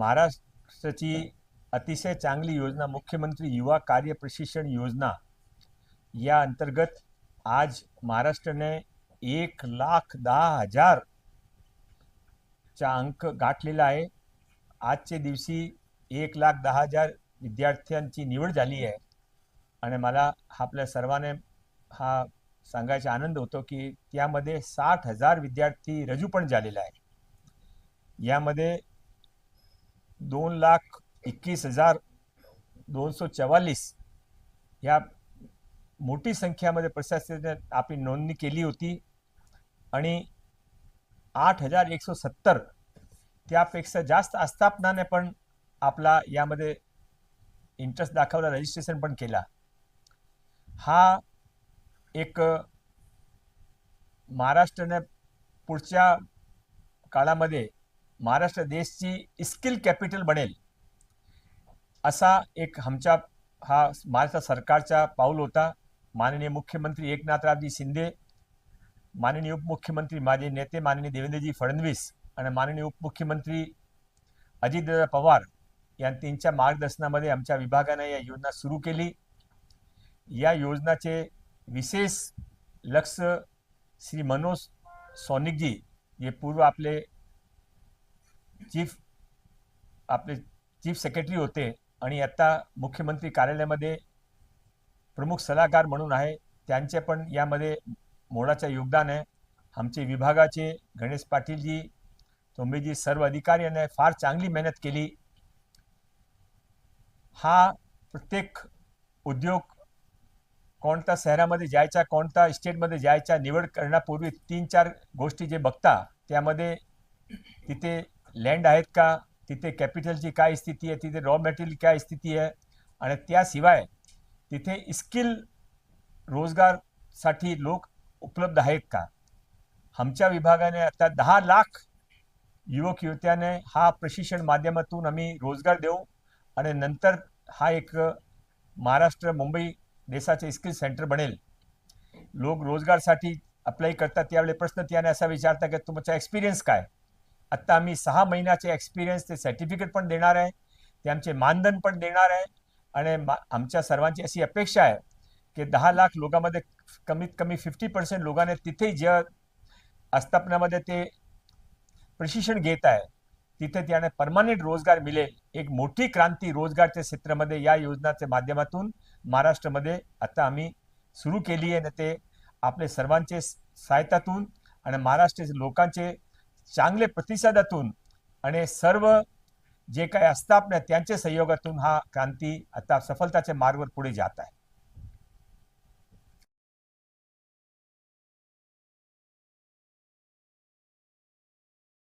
महाराष्ट्राची अतिशय चांगली योजना मुख्यमंत्री युवा कार्य प्रशिक्षण योजना या अंतर्गत आज महाराष्ट्राने एक लाख दहा हजार चा अंक गाठलेला आहे. आजच्या दिवशी एक लाख दहा हजार विद्यार्थ्यांची निवड झाली आहे. आणि मला आपल्या सर्वांना हा सांगायचा आनंद होतो की त्यामध्ये साठ हजार विद्यार्थी रजू पण झालेला आहे. यामध्ये दोन लाख एकवीस हजार दोनशे चव्वालीस ह्या मोठी संख्यामध्ये प्रशासनाने आपली नोंदणी केली होती. आणि आठ हजार एकशे सत्तर त्यापेक्षा जास्त आस्थापनाने पण आपला यामध्ये इंटरेस्ट दाखवला रजिस्ट्रेशन पण केला. हा एक महाराष्ट्राने पुढच्या काळामध्ये महाराष्ट्र देशची स्किल कॅपिटल बनेल असा एक आमच्या हा महाराष्ट्र सरकारचा पाऊल होता. माननीय मुख्यमंत्री एकनाथरावजी शिंदे माननीय उपमुख्यमंत्री माझे नेते माननीय देवेंद्रजी फडणवीस आणि माननीय उपमुख्यमंत्री अजितदादा पवार या त्यांच्या मार्गदर्शनामध्ये आमच्या विभागाने या योजना सुरू केली. या योजनाचे विशेष लक्ष श्री मनोज सोनिकजी जे पूर्व आपले चीफ आपले चीफ सेक्रेटरी होते आणि आता मुख्यमंत्री कार्यालयामध्ये प्रमुख सल्लागार म्हणून आहे. त्यांचे पण यामध्ये मोलाचं योगदान आहे. आमचे विभागाचे गणेश पाटीलजी तोंबेजी सर्व अधिकारी यांनी फार चांगली मेहनत केली. हा प्रत्येक उद्योग कोणत्या शहरामध्ये जायचा कोणत्या स्टेटमध्ये जायचा निवड करण्यापूर्वी तीन चार गोष्टी जे बघता त्यामध्ये तिथे लँड आहेत का? तिथे कॅपिटलची काय स्थिती आहे? तिथे रॉ मटेरियल काय स्थिती आहे? आणि त्याशिवाय तिथे स्किल रोजगारसाठी लोक उपलब्ध आहेत का? आमच्या विभागाने आता दहा लाख युवक युवत्याने हा प्रशिक्षण माध्यमातून आम्ही रोजगार देऊ. आणि नंतर हा एक महाराष्ट्र मुंबई देशाचे स्किल सेंटर बनेल. लोक रोजगारसाठी अप्लाय करतात त्यावेळी प्रश्न त्याने असा विचारता की तुमचा एक्सपिरियन्स काय? आत्ता आम्ही सहा महिन्याचे एक्सपिरियन्स ते सर्टिफिकेट पण देणार आहे. ते आमचे मानधन पण देणार आहे. आणि मा आमच्या सर्वांची अशी अपेक्षा आहे की दहा लाख लोकांमध्ये कमीत कमी फिफ्टी पर्सेंट लोकांनी तिथे ज्या आस्थापनामध्ये ते प्रशिक्षण घेत आहे तिथे त्याने परमानंट रोजगार मिळेल. एक मोठी क्रांती रोजगारच्या क्षेत्रामध्ये या योजनाच्या माध्यमातून महाराष्ट्रामध्ये आता आम्ही सुरू केली आहे. ना ते आपले सर्वांचे सहायतातून आणि महाराष्ट्राचे लोकांचे चांगले प्रतिसादातून आणि सर्व जे काही आस्थापना त्यांच्या सहयोगातून हा क्रांती आता सफलताच्या मार्गावर पुढे जात आहे.